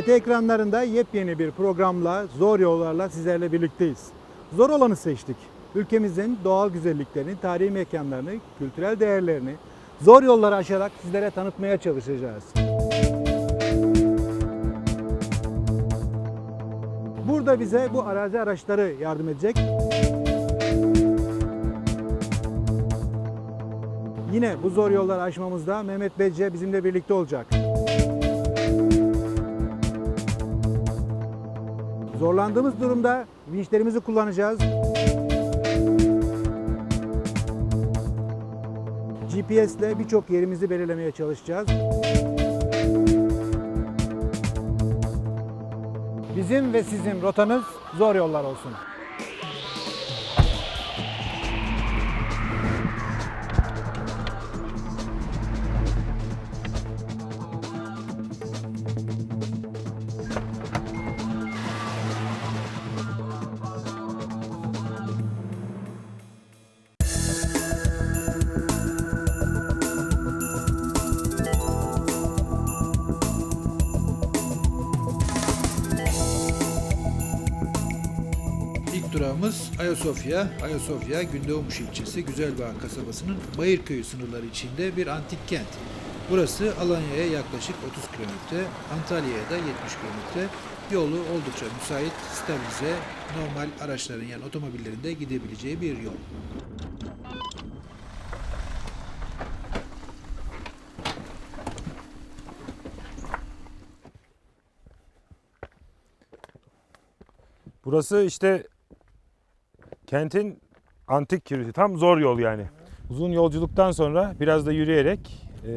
TRT ekranlarında yepyeni bir programla, zor yollarla sizlerle birlikteyiz. Zor olanı seçtik. Ülkemizin doğal güzelliklerini, tarihi mekanlarını, kültürel değerlerini zor yolları aşarak sizlere tanıtmaya çalışacağız. Burada bize bu arazi araçları yardım edecek. Yine bu zor yolları aşmamızda Mehmet Becce bizimle birlikte olacak. Zorlandığımız durumda vinçlerimizi kullanacağız. GPS ile birçok yerimizi belirlemeye çalışacağız. Bizim ve sizin rotanız zor yollar olsun. Ayasofya. Ayasofya, Gündoğmuş ilçesi Güzelbağ kasabasının Bayırköyü sınırları içinde bir antik kent. Burası Alanya'ya yaklaşık 30 kilometre, Antalya'ya da 70 kilometre. Yolu oldukça müsait, stabilize, normal araçların yani otomobillerin de gidebileceği bir yol. Burası işte kentin antik kiriti. Tam zor yol yani. Uzun yolculuktan sonra biraz da yürüyerek e,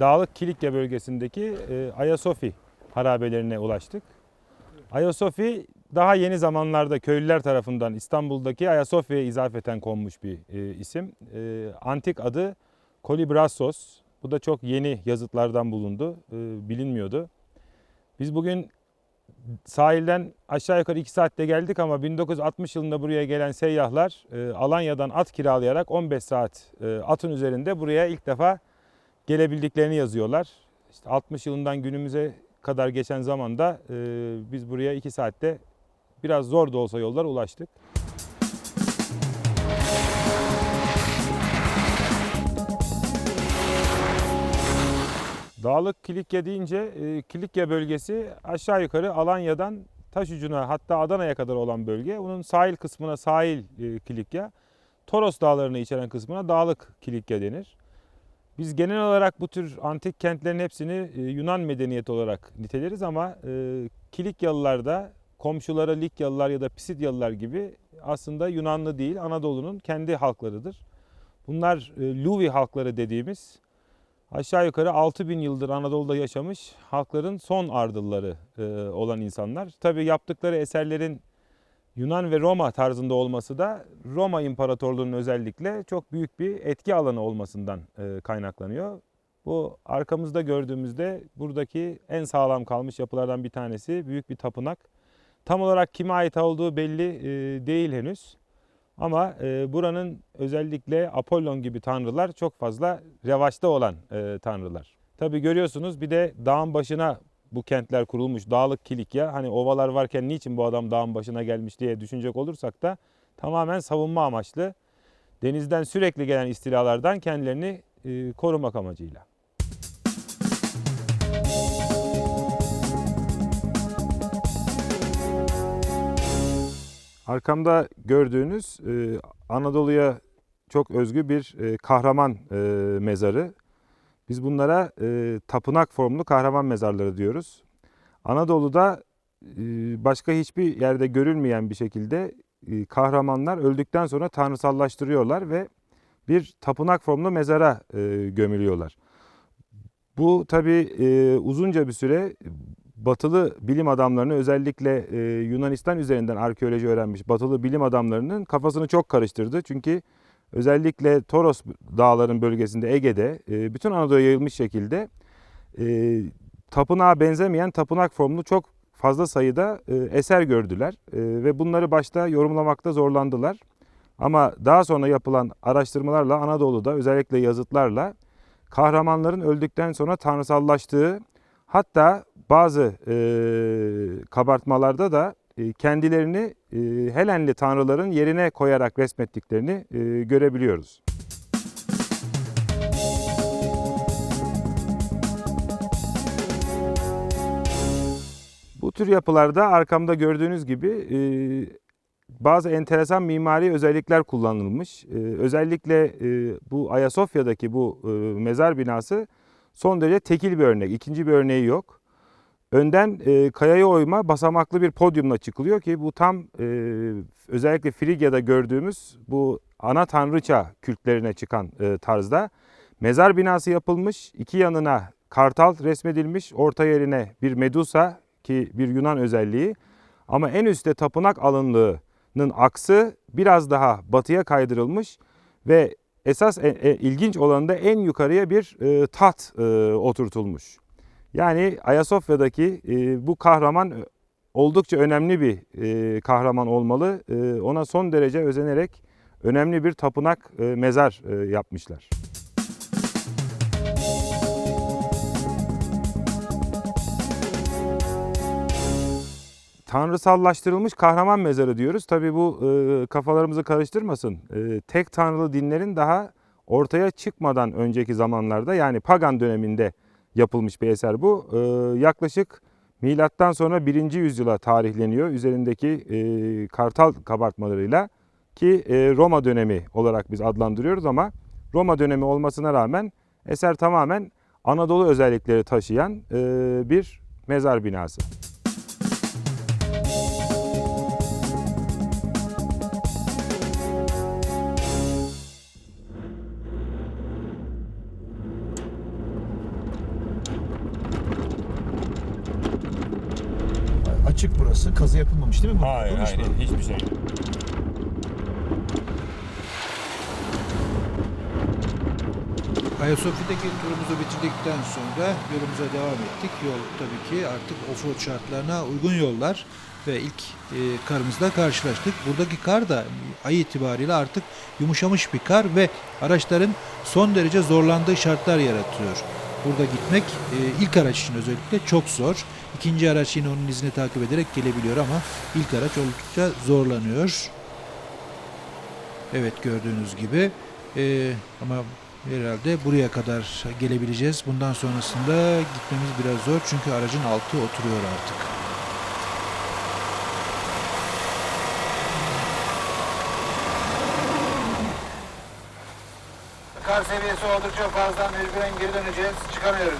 Dağlık Kilikya bölgesindeki e, Ayasofi harabelerine ulaştık. Ayasofi daha yeni zamanlarda köylüler tarafından İstanbul'daki Ayasofya'ya izafeten konmuş bir e, isim. E, antik adı Kolibrassos. Bu da çok yeni yazıtlardan bulundu. E, bilinmiyordu. Biz bugün sahilden aşağı yukarı 2 saatte geldik ama 1960 yılında buraya gelen seyyahlar e, Alanya'dan at kiralayarak 15 saat e, atın üzerinde buraya ilk defa gelebildiklerini yazıyorlar. İşte 60 yılından günümüze kadar geçen zamanda e, biz buraya 2 saatte biraz zor da olsa yollar ulaştık. Dağlık Kilikya deyince e, Kilikya bölgesi aşağı yukarı Alanya'dan taş ucuna hatta Adana'ya kadar olan bölge. Onun sahil kısmına sahil e, Kilikya, Toros dağlarını içeren kısmına dağlık Kilikya denir. Biz genel olarak bu tür antik kentlerin hepsini e, Yunan medeniyeti olarak niteleriz ama Kilikyalılar da komşuları Likyalılar ya da Pisidyalılar gibi aslında Yunanlı değil Anadolu'nun kendi halklarıdır. Bunlar e, Luvi halkları dediğimiz aşağı yukarı 6000 yıldır Anadolu'da yaşamış halkların son ardılları e, olan insanlar. Tabii yaptıkları eserlerin Yunan ve Roma tarzında olması da Roma İmparatorluğu'nun özellikle çok büyük bir etki alanı olmasından e, kaynaklanıyor. Bu arkamızda gördüğümüzde buradaki en sağlam kalmış yapılardan bir tanesi büyük bir tapınak. Tam olarak kime ait olduğu belli e, değil henüz. Ama e, buranın özellikle Apollon gibi tanrılar çok fazla revaçta olan e, tanrılar. Tabi görüyorsunuz bir de dağın başına bu kentler kurulmuş. Dağlık Kilikya. Hani ovalar varken niçin bu adam dağın başına gelmiş diye düşünecek olursak da tamamen savunma amaçlı. Denizden sürekli gelen istilalardan kendilerini e, korumak amacıyla. Arkamda gördüğünüz e, Anadolu'ya çok özgü bir e, kahraman e, mezarı. Biz bunlara e, tapınak formlu kahraman mezarları diyoruz. Anadolu'da e, başka hiçbir yerde görülmeyen bir şekilde e, kahramanlar öldükten sonra tanrısallaştırıyorlar ve bir tapınak formlu mezara e, gömülüyorlar. Bu tabi uzunca bir süre batılı bilim adamlarını özellikle e, Yunanistan üzerinden arkeoloji öğrenmiş batılı bilim adamlarının kafasını çok karıştırdı. Çünkü özellikle Toros dağların bölgesinde Ege'de e, bütün Anadolu'ya yayılmış şekilde e, tapınağa benzemeyen tapınak formlu çok fazla sayıda e, eser gördüler E, ve bunları başta yorumlamakta zorlandılar. Ama daha sonra yapılan araştırmalarla Anadolu'da özellikle yazıtlarla kahramanların öldükten sonra tanrısallaştığı Hatta bazı e, kabartmalarda da e, kendilerini e, Helenli tanrıların yerine koyarak resmettiklerini e, görebiliyoruz. Bu tür yapılarda arkamda gördüğünüz gibi e, bazı enteresan mimari özellikler kullanılmış. E, özellikle e, bu Ayasofya'daki bu e, mezar binası son derece tekil bir örnek. İkinci bir örneği yok. Önden e, kayaya oyma basamaklı bir podyumla çıkılıyor ki bu tam e, özellikle Frigya'da gördüğümüz bu ana tanrıça kültlerine çıkan e, tarzda mezar binası yapılmış. İki yanına kartal resmedilmiş. Orta yerine bir medusa ki bir Yunan özelliği. Ama en üstte tapınak alınlığının aksı biraz daha batıya kaydırılmış ve esas e, e, ilginç olan da en yukarıya bir e, tat e, oturtulmuş. Yani Ayasofya'daki e, bu kahraman oldukça önemli bir e, kahraman olmalı. E, ona son derece özenerek önemli bir tapınak e, mezar e, yapmışlar. Tanrısallaştırılmış kahraman mezarı diyoruz. Tabii bu e, kafalarımızı karıştırmasın. E, tek tanrılı dinlerin daha ortaya çıkmadan önceki zamanlarda yani pagan döneminde yapılmış bir eser bu. E, yaklaşık milattan sonra 1. yüzyıla tarihleniyor. Üzerindeki e, kartal kabartmalarıyla ki e, Roma dönemi olarak biz adlandırıyoruz ama Roma dönemi olmasına rağmen eser tamamen Anadolu özellikleri taşıyan e, bir mezar binası. Burası. Kazı yapılmamış değil mi? bu? Yapılmış mı? hiçbir şey. Ayasofya'daki turumuzu bitirdikten sonra yolumuza devam ettik. Yol tabii ki artık offroad şartlarına uygun yollar ve ilk e, karımızla karşılaştık. Buradaki kar da ay itibariyle artık yumuşamış bir kar ve araçların son derece zorlandığı şartlar yaratıyor. Burada gitmek e, ilk araç için özellikle çok zor. İkinci araç yine onun izini takip ederek gelebiliyor ama ilk araç oldukça zorlanıyor. Evet gördüğünüz gibi. E, ama herhalde buraya kadar gelebileceğiz. Bundan sonrasında gitmemiz biraz zor çünkü aracın altı oturuyor artık. Kar seviyesi oldukça fazla mecburen geri döneceğiz. Çıkamıyoruz.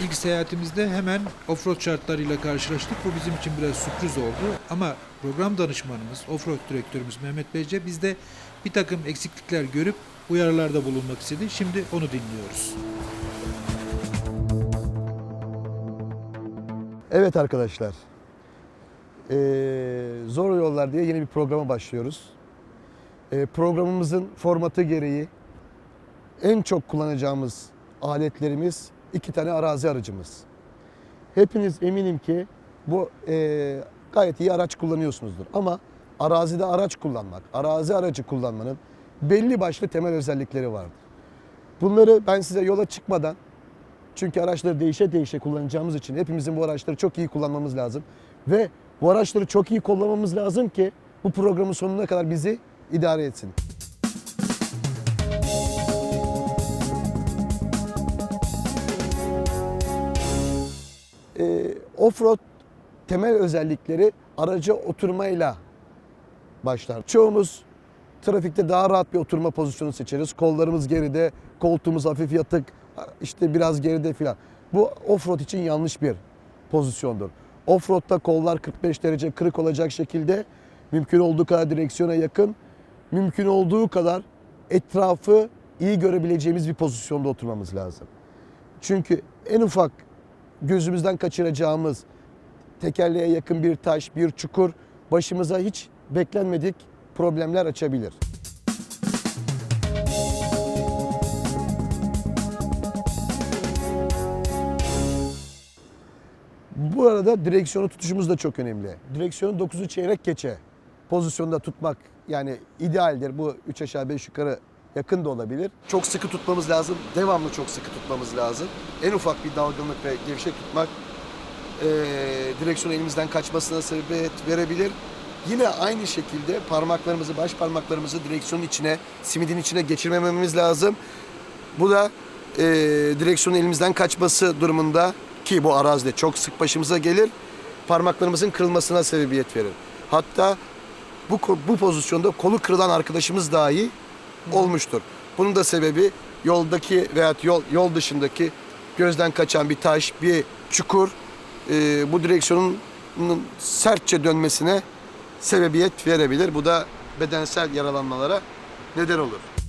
İlk seyahatimizde hemen offroad şartlarıyla karşılaştık. Bu bizim için biraz sürpriz oldu. Ama program danışmanımız, offroad direktörümüz Mehmet Beyce bizde bir takım eksiklikler görüp uyarılarda bulunmak istedi. Şimdi onu dinliyoruz. Evet arkadaşlar. Ee, Zor Yollar diye yeni bir programa başlıyoruz. Ee, programımızın formatı gereği en çok kullanacağımız aletlerimiz iki tane arazi aracımız. Hepiniz eminim ki bu e, gayet iyi araç kullanıyorsunuzdur. Ama arazide araç kullanmak, arazi aracı kullanmanın belli başlı temel özellikleri vardır. Bunları ben size yola çıkmadan çünkü araçları değişe değişe kullanacağımız için hepimizin bu araçları çok iyi kullanmamız lazım. Ve bu araçları çok iyi kullanmamız lazım ki bu programın sonuna kadar bizi idare etsin. Ee, Offroad temel özellikleri araca oturmayla başlar. Çoğumuz trafikte daha rahat bir oturma pozisyonu seçeriz. Kollarımız geride, koltuğumuz hafif yatık, işte biraz geride filan. Bu offroad için yanlış bir pozisyondur. Offroad'da kollar 45 derece kırık olacak şekilde mümkün olduğu kadar direksiyona yakın, mümkün olduğu kadar etrafı iyi görebileceğimiz bir pozisyonda oturmamız lazım. Çünkü en ufak gözümüzden kaçıracağımız tekerleğe yakın bir taş, bir çukur başımıza hiç beklenmedik problemler açabilir. Bu arada direksiyonu tutuşumuz da çok önemli. Direksiyonu 9'u çeyrek geçe pozisyonda tutmak yani idealdir. Bu 3 aşağı 5 yukarı yakın da olabilir. Çok sıkı tutmamız lazım. Devamlı çok sıkı tutmamız lazım. En ufak bir dalgınlık ve gevşek tutmak eee direksiyon elimizden kaçmasına sebebiyet verebilir. Yine aynı şekilde parmaklarımızı, baş parmaklarımızı direksiyonun içine, simidin içine geçirmememiz lazım. Bu da eee direksiyonun elimizden kaçması durumunda ki bu arazide çok sık başımıza gelir. Parmaklarımızın kırılmasına sebebiyet verir. Hatta bu bu pozisyonda kolu kırılan arkadaşımız dahi olmuştur. Bunun da sebebi yoldaki veya yol yol dışındaki gözden kaçan bir taş, bir çukur eee, bu direksiyonun sertçe dönmesine sebebiyet verebilir. Bu da bedensel yaralanmalara neden olur.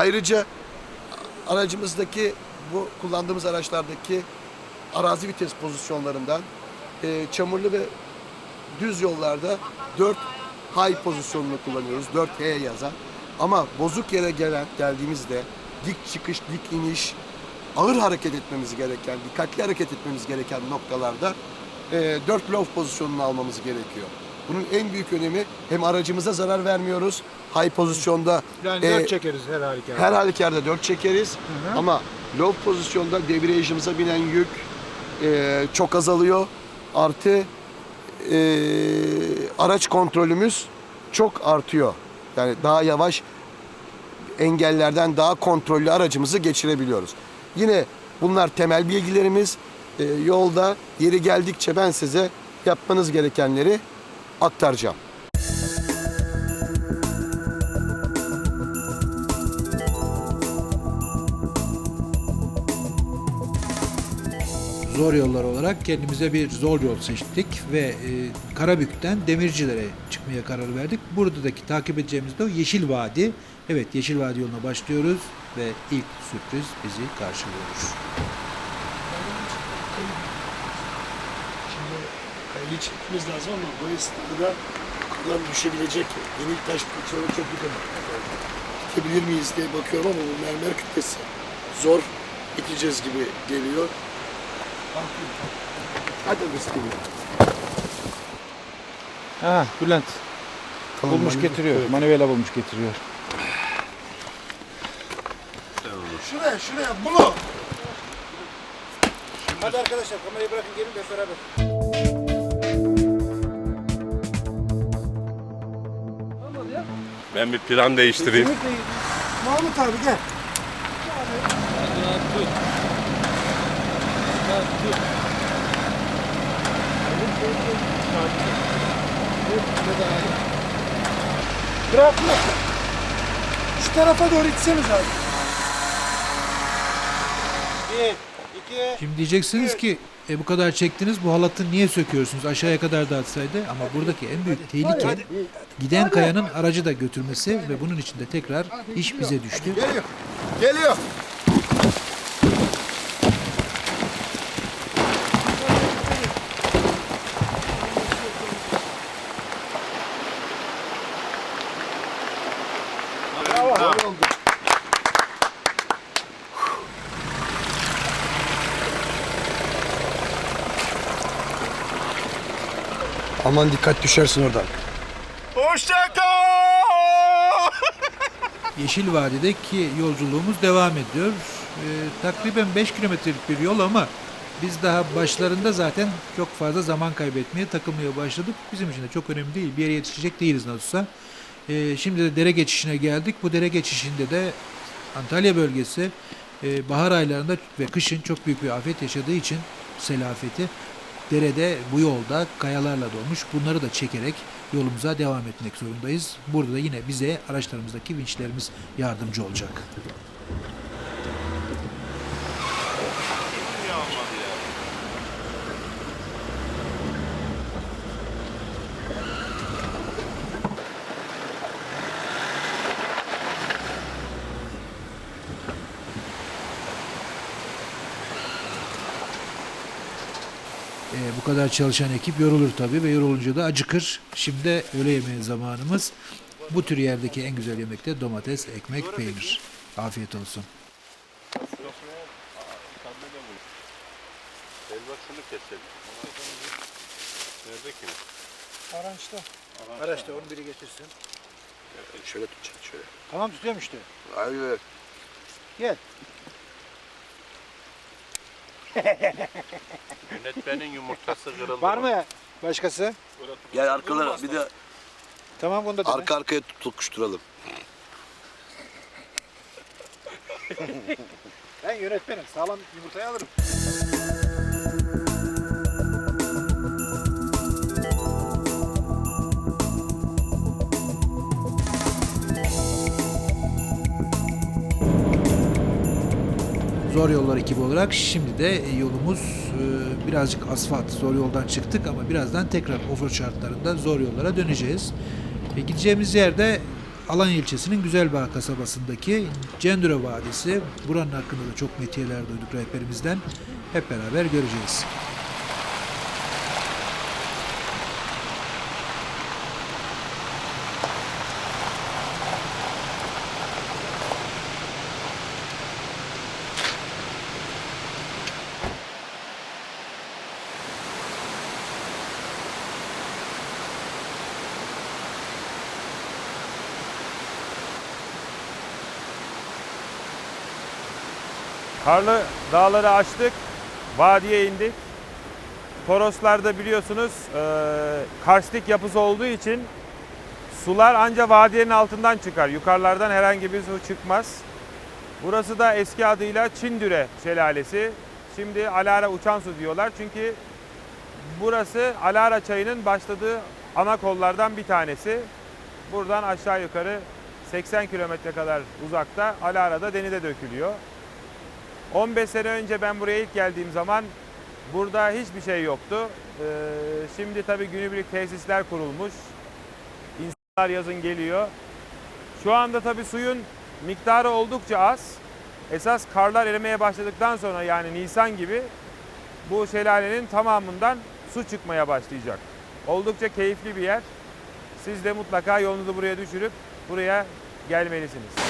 Ayrıca aracımızdaki bu kullandığımız araçlardaki arazi vites pozisyonlarından e, çamurlu ve düz yollarda 4 high pozisyonunu kullanıyoruz. 4H yazan. Ama bozuk yere gelen geldiğimizde dik çıkış, dik iniş, ağır hareket etmemiz gereken, dikkatli hareket etmemiz gereken noktalarda e, 4 low pozisyonunu almamız gerekiyor. Bunun en büyük önemi hem aracımıza zarar vermiyoruz. High pozisyonda Yani e, dört çekeriz her halükarda. her halükarda 4 çekeriz hı. ama low pozisyonda debriyajımıza binen yük e, çok azalıyor. Artı e, araç kontrolümüz çok artıyor. Yani daha yavaş engellerden daha kontrollü aracımızı geçirebiliyoruz. Yine bunlar temel bilgilerimiz. E, yolda yeri geldikçe ben size yapmanız gerekenleri aktaracağım. Zor yollar olarak kendimize bir zor yol seçtik ve e, Karabük'ten Demircilere çıkmaya karar verdik. Buradaki takip edeceğimiz de o Yeşil Vadi. Evet Yeşil Vadi yoluna başlıyoruz ve ilk sürpriz bizi karşılıyor. Kayayı çekmemiz lazım ama bu esnada buradan düşebilecek yeni taş parçaları çok yakın. İtebilir miyiz diye bakıyorum ama bu mermer kütlesi zor iteceğiz gibi geliyor. Hadi bismillah. Ha Bülent bulmuş ben- getiriyor. Evet. Manivela bulmuş getiriyor. Şuraya şuraya bunu. Hadi arkadaşlar kamerayı bırakın gelin hep beraber. Ben bir plan değiştireyim. Mahmut abi gel. Bırakma. Şu tarafa doğru itseniz abi. Şimdi diyeceksiniz ki e, bu kadar çektiniz bu halatı niye söküyorsunuz aşağıya kadar da atsaydı ama buradaki en büyük tehlike giden kayanın aracı da götürmesi ve bunun için de tekrar iş bize düştü. Geliyor. Geliyor. Aman dikkat düşersin oradan. Yeşil Vadi'deki yolculuğumuz devam ediyor. Ee, takriben 5 kilometrelik bir yol ama biz daha başlarında zaten çok fazla zaman kaybetmeye, takılmaya başladık. Bizim için de çok önemli değil. Bir yere yetişecek değiliz nasılsa. Ee, şimdi de dere geçişine geldik. Bu dere geçişinde de Antalya bölgesi e, bahar aylarında ve kışın çok büyük bir afet yaşadığı için selafeti derede bu yolda kayalarla dolmuş. Bunları da çekerek yolumuza devam etmek zorundayız. Burada da yine bize araçlarımızdaki vinçlerimiz yardımcı olacak. Ee, bu kadar çalışan ekip yorulur tabii ve yorulunca da acıkır. Şimdi öğle yemeği zamanımız. Bu tür yerdeki en güzel yemek de domates, ekmek, peynir. Afiyet olsun. Elbak şunu keselim. Nerede ki? Araçta. Araçta onu biri getirsin. Şöyle tutacak şöyle. Tamam tutuyorum işte. Hayır. Gel. Yönetmenin yumurtası kırıldı. Var mı başkası? Gel arkalara bir de Tamam bunu da dene. arka arkaya tutuşturalım. Ben yönetmenim. Sağlam yumurtayı alırım. Zor Yollar ekibi olarak şimdi de yolumuz e, birazcık asfalt zor yoldan çıktık ama birazdan tekrar offroad şartlarında zor yollara döneceğiz. E, gideceğimiz yerde Alanya ilçesinin Güzelbağ kasabasındaki Cendure Vadisi. Buranın hakkında da çok metiyeler duyduk rehberimizden. Hep beraber göreceğiz. Karlı dağları açtık, vadiye indik. Toroslarda biliyorsunuz eee, karstik yapısı olduğu için sular anca vadiyenin altından çıkar. Yukarılardan herhangi bir su çıkmaz. Burası da eski adıyla Çindüre Şelalesi. Şimdi Alara Uçan Su diyorlar çünkü burası Alara çayının başladığı ana kollardan bir tanesi. Buradan aşağı yukarı 80 kilometre kadar uzakta Alara'da denize dökülüyor. 15 sene önce ben buraya ilk geldiğim zaman burada hiçbir şey yoktu. Ee, şimdi tabii günübirlik tesisler kurulmuş. İnsanlar yazın geliyor. Şu anda tabii suyun miktarı oldukça az. Esas karlar erimeye başladıktan sonra yani Nisan gibi bu şelalenin tamamından su çıkmaya başlayacak. Oldukça keyifli bir yer. Siz de mutlaka yolunuzu buraya düşürüp buraya gelmelisiniz.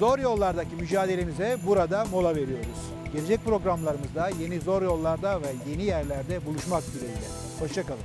Zor yollardaki mücadelemize burada mola veriyoruz. Gelecek programlarımızda yeni zor yollarda ve yeni yerlerde buluşmak dileğiyle. Hoşçakalın.